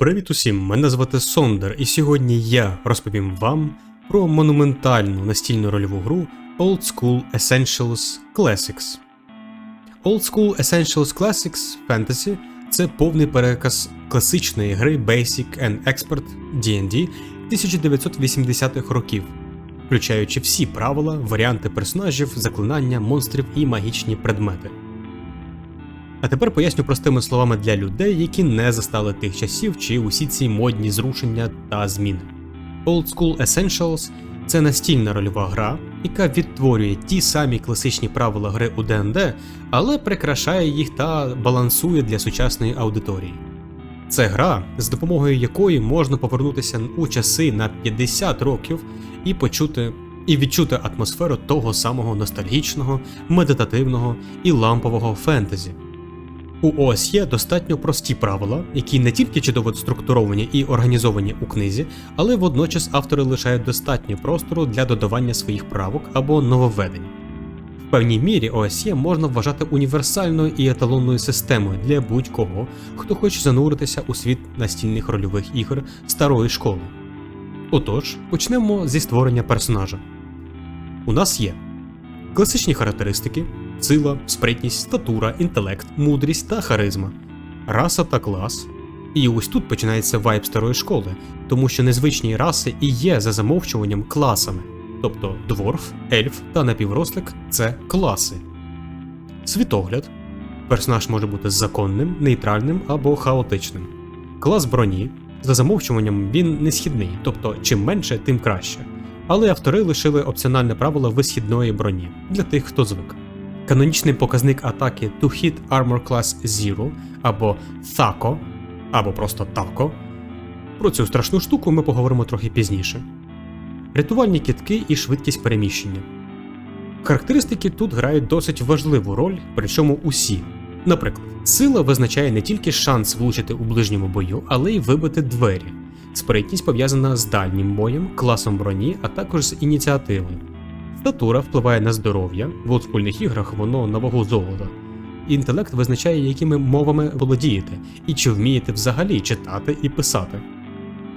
Привіт усім! Мене звати Сондер, і сьогодні я розповім вам про монументальну настільну рольову гру Old School Essentials Classics. Old School Essentials Classics Fantasy це повний переказ класичної гри Basic and Expert D&D 1980-х років, включаючи всі правила, варіанти персонажів, заклинання, монстрів і магічні предмети. А тепер поясню простими словами для людей, які не застали тих часів чи усі ці модні зрушення та зміни. Old School Essentials це настільна рольова гра, яка відтворює ті самі класичні правила гри у ДНД, але прикрашає їх та балансує для сучасної аудиторії. Це гра, з допомогою якої можна повернутися у часи на 50 років і почути і відчути атмосферу того самого ностальгічного, медитативного і лампового фентезі. У ОСЄ достатньо прості правила, які не тільки чудово структуровані і організовані у книзі, але водночас автори лишають достатньо простору для додавання своїх правок або нововведень. В певній мірі ОСЄ можна вважати універсальною і еталонною системою для будь-кого, хто хоче зануритися у світ настільних рольових ігор старої школи. Отож, почнемо зі створення персонажа. У нас є класичні характеристики, сила, спритність, статура, інтелект, мудрість та харизма, раса та клас. І ось тут починається вайб старої школи, тому що незвичні раси і є за замовчуванням класами, тобто дворф, ельф та напіврослик це класи. Світогляд. Персонаж може бути законним, нейтральним або хаотичним. Клас броні. За замовчуванням він не східний, тобто чим менше, тим краще. Але автори лишили опціональне правило висхідної броні для тих, хто звик. Канонічний показник атаки To Hit Armor Class Zero або THACO, або просто TACO. Про цю страшну штуку ми поговоримо трохи пізніше. Рятувальні кітки і швидкість переміщення. Характеристики тут грають досить важливу роль, причому усі. Наприклад, сила визначає не тільки шанс влучити у ближньому бою, але й вибити двері. Спритність пов'язана з дальнім боєм, класом броні, а також з ініціативою. Статура впливає на здоров'я, в олдскульних іграх воно на вагу золота. Інтелект визначає, якими мовами володієте, і чи вмієте взагалі читати і писати.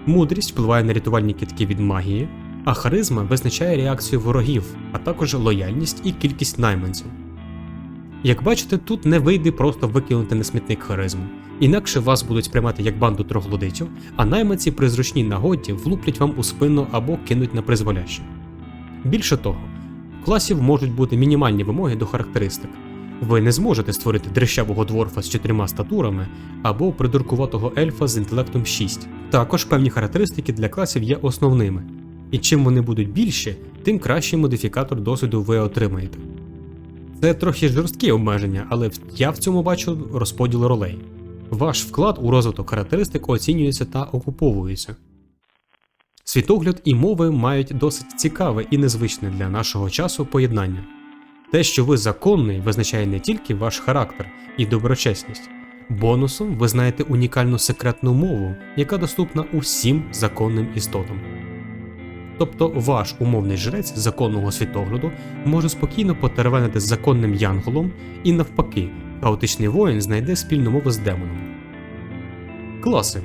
Мудрість впливає на рятувальні кітки від магії, а харизма визначає реакцію ворогів, а також лояльність і кількість найманців. Як бачите, тут не вийде просто викинути на смітник харизму, інакше вас будуть сприймати як банду троглодитів, а найманці при зручній нагоді влуплять вам у спину або кинуть на призволяще. Більше того, класів можуть бути мінімальні вимоги до характеристик. Ви не зможете створити дрищавого дворфа з чотирма статурами або придуркуватого ельфа з інтелектом 6. Також певні характеристики для класів є основними, і чим вони будуть більші, тим кращий модифікатор досвіду ви отримаєте. Це трохи жорсткі обмеження, але я в цьому бачу розподіл ролей. Ваш вклад у розвиток характеристик оцінюється та окуповується. Світогляд і мови мають досить цікаве і незвичне для нашого часу поєднання. Те, що ви законний, визначає не тільки ваш характер і доброчесність. Бонусом ви знаєте унікальну секретну мову, яка доступна усім законним істотам. Тобто ваш умовний жрець законного світогляду може спокійно потеревенити з законним янголом і навпаки, хаотичний воїн знайде спільну мову з демоном. Класи.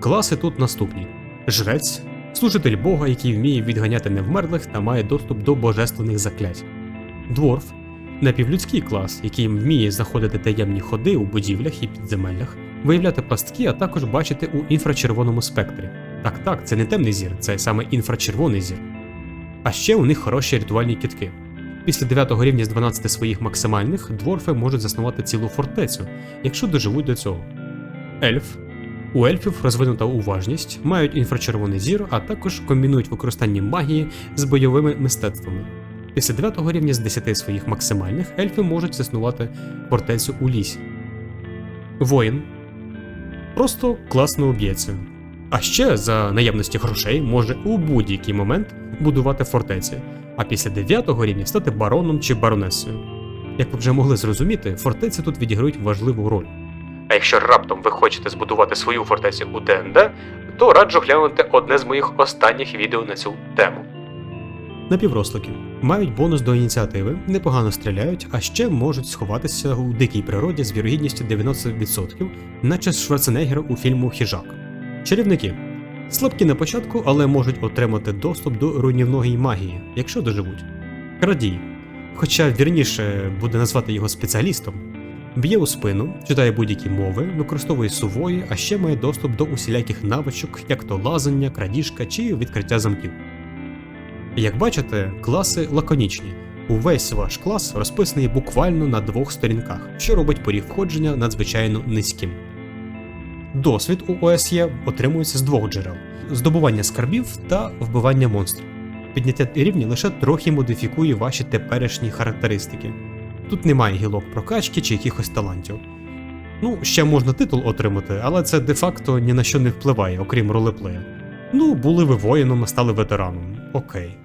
Класи тут наступні: жрець, служитель Бога, який вміє відганяти невмерлих та має доступ до божественних заклять. Дворф напівлюдський клас, який вміє знаходити таємні ходи у будівлях і підземеллях, виявляти пастки, а також бачити у інфрачервоному спектрі. Так, так, це не темний зір, це саме інфрачервоний зір. А ще у них хороші рятувальні кітки. Після 9 рівня з 12 своїх максимальних дворфи можуть заснувати цілу фортецю, якщо доживуть до цього. Ельф. У ельфів розвинута уважність, мають інфрачервоний зір, а також комбінують використання магії з бойовими мистецтвами. Після 9 рівня з 10 своїх максимальних ельфи можуть заснувати фортецю у лісі. Воїн. Просто класно об'ється. А ще за наявності грошей може у будь-який момент будувати фортеці, а після 9 рівня стати бароном чи баронесою. Як ви вже могли зрозуміти, фортеці тут відіграють важливу роль. А якщо раптом ви хочете збудувати свою фортецю у ДНД, то раджу глянути одне з моїх останніх відео на цю тему. Напіврослики мають бонус до ініціативи, непогано стріляють, а ще можуть сховатися у дикій природі з вірогідністю 90%, наче Шварценеггера у фільму Хіжак. Чарівники. Слабкі на початку, але можуть отримати доступ до руйнівної магії, якщо доживуть. Крадій. Хоча вірніше буде назвати його спеціалістом, б'є у спину, читає будь-які мови, використовує сувої, а ще має доступ до усіляких навичок, як то лазання, крадіжка чи відкриття замків. Як бачите, класи лаконічні. Увесь ваш клас розписаний буквально на двох сторінках, що робить поріг входження надзвичайно низьким. Досвід у ОСЄ отримується з двох джерел: здобування скарбів та вбивання монстрів. Підняття рівня лише трохи модифікує ваші теперішні характеристики. Тут немає гілок прокачки чи якихось талантів. Ну, ще можна титул отримати, але це де-факто ні на що не впливає, окрім ролеплея. Ну, були ви воїном, а стали ветераном. Окей.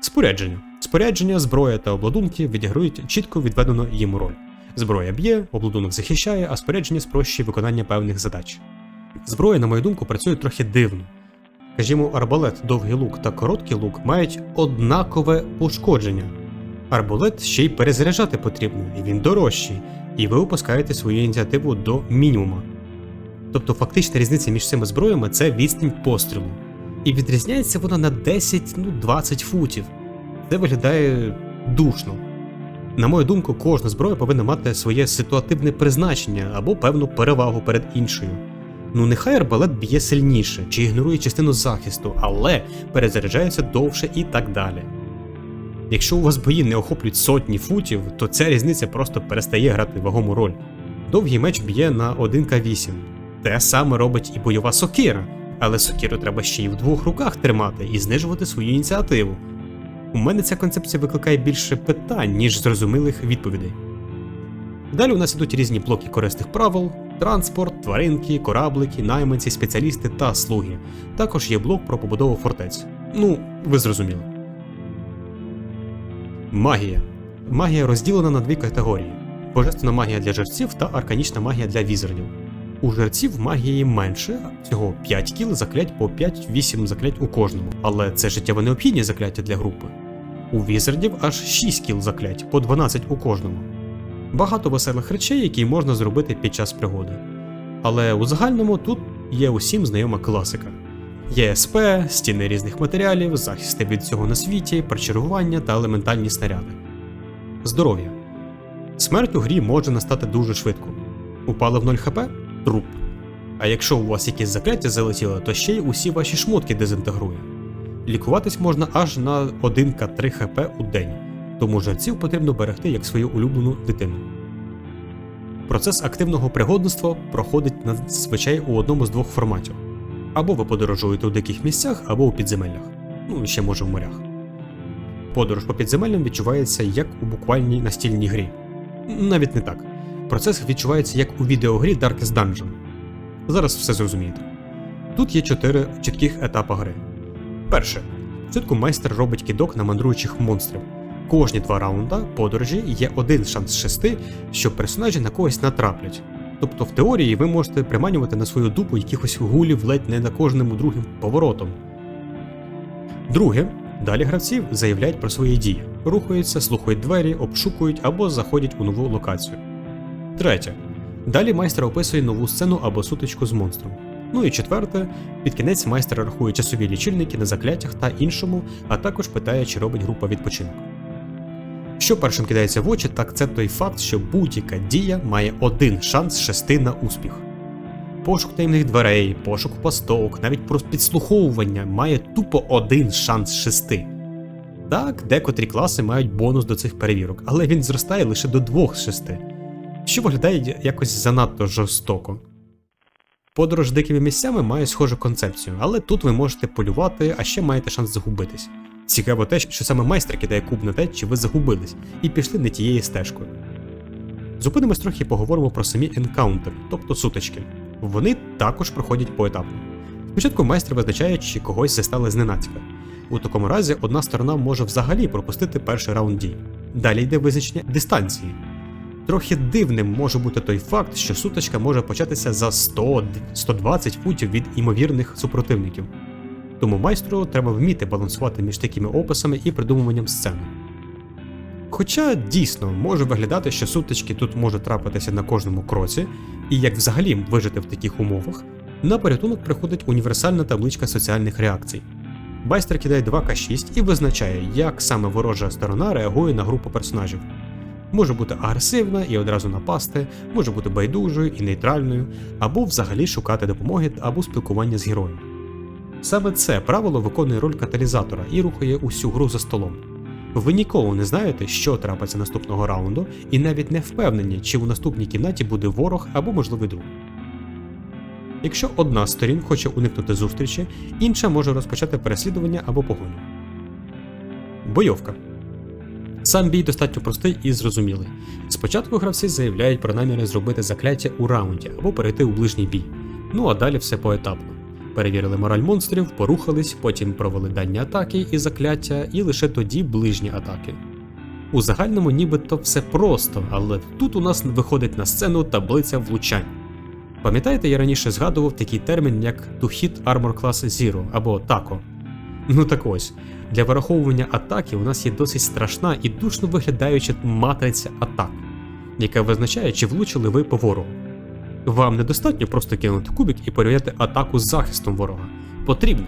Спорядження. Спорядження, зброя та обладунки відіграють чітко відведену їм роль. Зброя б'є, обладунок захищає, а спорядження спрощує виконання певних задач. Зброя, на мою думку, працює трохи дивно. Скажімо, арбалет, довгий лук та короткий лук мають однакове пошкодження. Арбалет ще й перезаряджати потрібно, і він дорожчий, і ви опускаєте свою ініціативу до мінімума. Тобто фактична різниця між цими зброями це відстань пострілу. І відрізняється вона на 10-20 футів. Це виглядає душно. На мою думку, кожна зброя повинна мати своє ситуативне призначення або певну перевагу перед іншою. Ну, нехай арбалет б'є сильніше чи ігнорує частину захисту, але перезаряджається довше і так далі. Якщо у вас бої не охоплюють сотні футів, то ця різниця просто перестає грати вагому роль. Довгий меч б'є на 1К8. Те саме робить і бойова сокира, але сокиру треба ще й в двох руках тримати і знижувати свою ініціативу. У мене ця концепція викликає більше питань, ніж зрозумілих відповідей. Далі у нас ідуть різні блоки корисних правил: транспорт, тваринки, кораблики, найманці, спеціалісти та слуги. Також є блок про побудову фортець. Ну, ви зрозуміли. Магія. Магія розділена на дві категорії: божественна магія для жерців та арканічна магія для візардів. У жерців магії менше, всього 5 кіл заклять по 5-8 заклять у кожному, але це життєво необхідні закляття для групи. У візардів аж 6 кіл заклять по 12 у кожному. Багато веселих речей, які можна зробити під час пригоди. Але у загальному тут є усім знайома класика. Є СП, стіни різних матеріалів, захисти від всього на світі, прочергування та елементальні снаряди. Здоров'я. Смерть у грі може настати дуже швидко. Упали в 0 хп труп. А якщо у вас якісь закляття залетіло, то ще й усі ваші шмотки дезінтегрує. Лікуватись можна аж на 1к3 хп у день, тому жерців потрібно берегти як свою улюблену дитину. Процес активного пригодництва проходить надзвичай у одному з двох форматів. Або ви подорожуєте у диких місцях, або у підземеллях, ну ще може в морях. Подорож по підземеллям відчувається як у буквальній настільній грі. Навіть не так. Процес відчувається як у відеогрі Darkest Dungeon. Зараз все зрозумієте. Тут є чотири чітких етапи гри. Перше. Спочатку майстер робить кидок на мандруючих монстрів. Кожні два раунда подорожі є один шанс з шести, що персонажі на когось натраплять. Тобто, в теорії ви можете приманювати на свою дупу якихось гулів ледь не на кожному другим поворотом. Друге, далі гравці заявляють про свої дії, рухаються, слухають двері, обшукують або заходять у нову локацію. Третє. Далі майстер описує нову сцену або сутичку з монстром. Ну і четверте, під кінець майстер рахує часові лічильники на закляттях та іншому, а також питає, чи робить група відпочинок. Що першим кидається в очі, так це той факт, що будь-яка дія має один шанс шести на успіх. Пошук таємних дверей, пошук постовок, навіть просто підслуховування має тупо один шанс шести. Так, декотрі класи мають бонус до цих перевірок, але він зростає лише до двох з шести що виглядає якось занадто жорстоко. Подорож дикими місцями має схожу концепцію, але тут ви можете полювати, а ще маєте шанс загубитись. Цікаво те, що саме майстер кидає куб на те, чи ви загубились, і пішли не тією стежкою. Зупинимось трохи і поговоримо про самі енкаунтери, тобто сутички. Вони також проходять поетапно. Спочатку майстер визначає, чи когось застали зненацька. У такому разі одна сторона може взагалі пропустити перший раунд дій. Далі йде визначення дистанції. Трохи дивним може бути той факт, що сутичка може початися за 100-120 футів від імовірних супротивників. Тому майстру треба вміти балансувати між такими описами і придумуванням сцени. Хоча дійсно може виглядати, що сутички тут можуть трапитися на кожному кроці, і як взагалі вижити в таких умовах, На порятунок приходить універсальна табличка соціальних реакцій. Байстер кидає 2К6 і визначає, як саме ворожа сторона реагує на групу персонажів. Може бути агресивна і одразу напасти, може бути байдужою і нейтральною, або взагалі шукати допомоги або спілкування з героєм. Саме це правило виконує роль каталізатора і рухає усю гру за столом. Ви ніколи не знаєте, що трапиться наступного раунду, і навіть не впевнені, чи у наступній кімнаті буде ворог або можливий друг. Якщо одна з сторін хоче уникнути зустрічі, інша може розпочати переслідування або погоню. Бойовка. Сам бій достатньо простий і зрозумілий. Спочатку гравці заявляють про наміри зробити закляття у раунді або перейти у ближній бій. Ну а далі все поетапно. Перевірили мораль монстрів, порухались, потім провели дані атаки і закляття, і лише тоді ближні атаки. У загальному нібито все просто, але тут у нас виходить на сцену таблиця влучань. Пам'ятаєте, я раніше згадував такий термін як To Hit Armor Class Zero або TACO. Ну так ось, для вираховування атаки у нас є досить страшна і душно виглядаюча матриця атак, яка визначає, чи влучили ви по ворогу. Вам недостатньо просто кинути кубик і порівняти атаку з захистом ворога. Потрібно.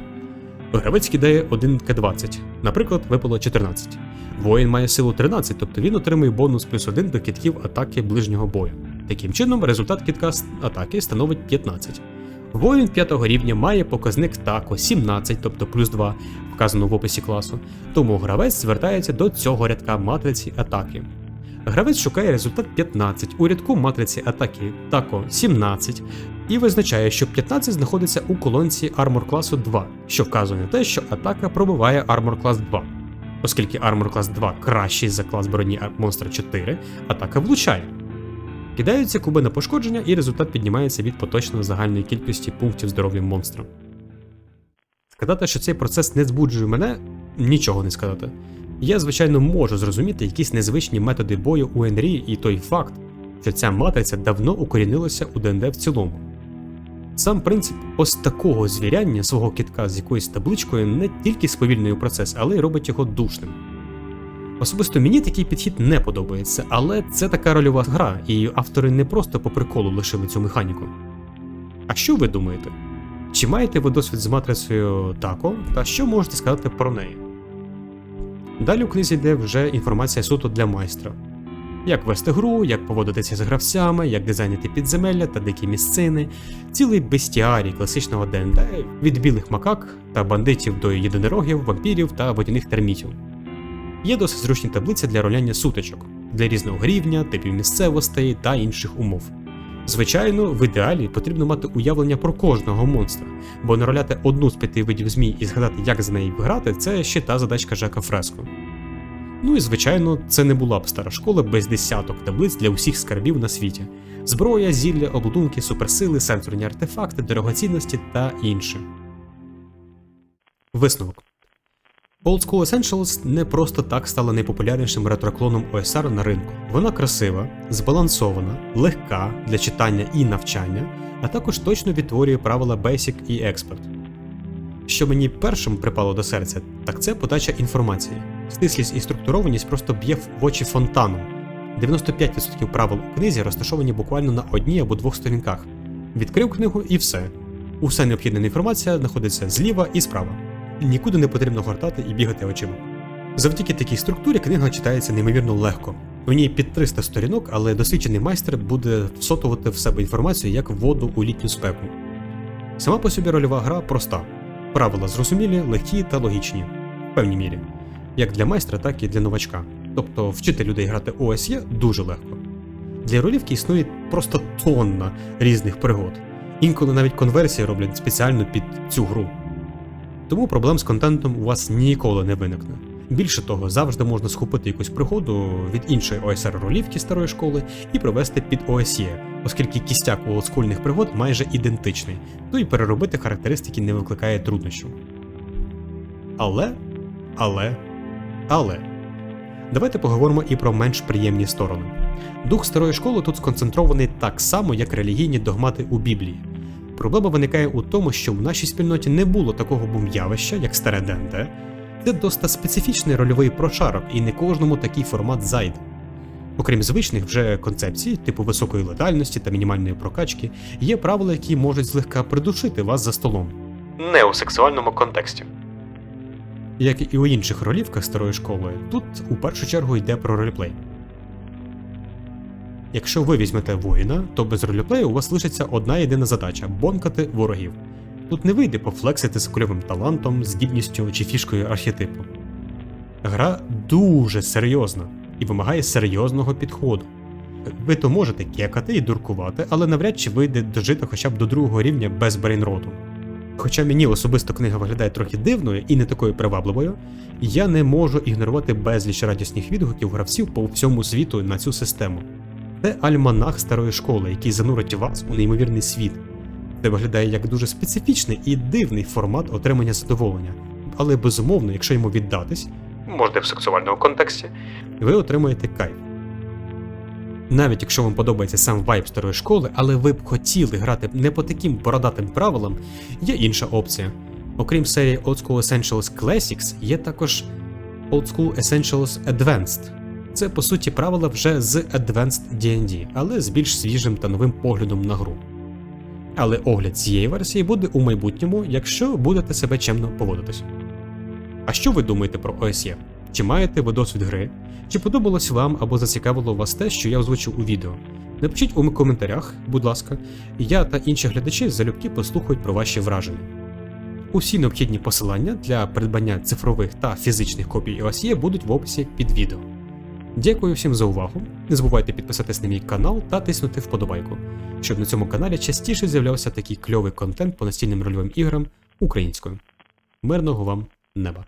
Гравець кидає 1К20, наприклад, випало 14. Воїн має силу 13, тобто він отримує бонус плюс 1 до китків атаки ближнього бою. Таким чином, результат кітка атаки становить 15. Воїн 5 рівня має показник тако 17, тобто плюс 2, вказано в описі класу, тому гравець звертається до цього рядка матриці атаки. Гравець шукає результат 15 у рядку матриці атаки тако 17 і визначає, що 15 знаходиться у колонці армор класу 2, що вказує на те, що атака пробиває армор клас 2. Оскільки армор клас 2 кращий за клас броні монстра 4, атака влучає. Кидаються куби на пошкодження, і результат піднімається від поточної загальної кількості пунктів здоров'я монстра. Сказати, що цей процес не збуджує мене, нічого не сказати. Я, звичайно, можу зрозуміти якісь незвичні методи бою у Енрі і той факт, що ця матриця давно укорінилася у ДНД в цілому. Сам принцип ось такого звіряння свого кітка з якоюсь табличкою не тільки сповільнює процес, але й робить його душним. Особисто мені такий підхід не подобається, але це така рольова гра, і автори не просто по приколу лишили цю механіку. А що ви думаєте? Чи маєте ви досвід з матрицею Тако, та що можете сказати про неї? Далі у книзі йде вже інформація суто для майстра. Як вести гру, як поводитися з гравцями, як дизайнити підземелля та дикі місцини, цілий бестіарій класичного ДНД від білих макак та бандитів до єдинорогів, вампірів та водяних термітів. Є досить зручні таблиці для роляння сутичок для різного рівня, типів місцевостей та інших умов. Звичайно, в ідеалі потрібно мати уявлення про кожного монстра, бо нароляти одну з п'яти видів змій і згадати, як з неї грати, це ще та задачка Жака Фреско. Ну і звичайно, це не була б стара школа без десяток таблиць для усіх скарбів на світі: зброя, зілля, обладунки, суперсили, сенсорні артефакти, дорогоцінності та інше. Висновок. Old School Essentials не просто так стала найпопулярнішим ретроклоном OSR на ринку. Вона красива, збалансована, легка для читання і навчання, а також точно відтворює правила Basic і Expert. Що мені першим припало до серця, так це подача інформації. Стислість і структурованість просто б'є в очі фонтаном. 95% правил у книзі розташовані буквально на одній або двох сторінках. Відкрив книгу і все. Уся необхідна інформація знаходиться зліва і справа нікуди не потрібно гортати і бігати очима. Завдяки такій структурі книга читається неймовірно легко. У ній під 300 сторінок, але досвідчений майстер буде всотувати в себе інформацію як воду у літню спеку. Сама по собі рольова гра проста. Правила зрозумілі, легкі та логічні, в певній мірі, як для майстра, так і для новачка. Тобто вчити людей грати ОСЄ дуже легко. Для ролівки існує просто тонна різних пригод. Інколи навіть конверсії роблять спеціально під цю гру тому проблем з контентом у вас ніколи не виникне. Більше того, завжди можна схопити якусь пригоду від іншої OSR ролівки старої школи і провести під OSE, оскільки кістяк у олдскульних пригод майже ідентичний, то і переробити характеристики не викликає труднощів. Але, але, але. Давайте поговоримо і про менш приємні сторони. Дух старої школи тут сконцентрований так само, як релігійні догмати у Біблії. Проблема виникає у тому, що в нашій спільноті не було такого бум'явища, як старе ДНД. Це досить специфічний рольовий прошарок, і не кожному такий формат зайде. Окрім звичних вже концепцій, типу високої летальності та мінімальної прокачки, є правила, які можуть злегка придушити вас за столом. Не у сексуальному контексті. Як і у інших ролівках старої школи, тут у першу чергу йде про ролеплей. Якщо ви візьмете воїна, то без ролеплею у вас лишиться одна єдина задача бонкати ворогів. Тут не вийде пофлексити з кульовим талантом, здібністю чи фішкою архетипу. Гра дуже серйозна і вимагає серйозного підходу. Ви то можете кекати і дуркувати, але навряд чи вийде дожити хоча б до другого рівня без брейнроту. Хоча мені особисто книга виглядає трохи дивною і не такою привабливою, я не можу ігнорувати безліч радісних відгуків гравців по всьому світу на цю систему. Це альманах старої школи, який занурить вас у неймовірний світ. Це виглядає як дуже специфічний і дивний формат отримання задоволення, але безумовно, якщо йому віддатись, можете в сексуальному контексті, ви отримаєте кайф. Навіть якщо вам подобається сам вайб старої школи, але ви б хотіли грати не по таким бородатим правилам, є інша опція. Окрім серії Old School Essentials Classics, є також Old School Essentials Advanced. Це по суті правила вже з Advanced D&D, але з більш свіжим та новим поглядом на гру. Але огляд цієї версії буде у майбутньому, якщо будете себе чемно поводитись. А що ви думаєте про ОСЄ? Чи маєте ви досвід гри? Чи подобалось вам або зацікавило вас те, що я озвучив у відео? Напишіть у коментарях, будь ласка, я та інші глядачі залюбки послухають про ваші враження. Усі необхідні посилання для придбання цифрових та фізичних копій ОСЄ будуть в описі під відео. Дякую всім за увагу. Не забувайте підписатись на мій канал та тиснути вподобайку, щоб на цьому каналі частіше з'являвся такий кльовий контент по настільним рольовим іграм українською. Мирного вам неба!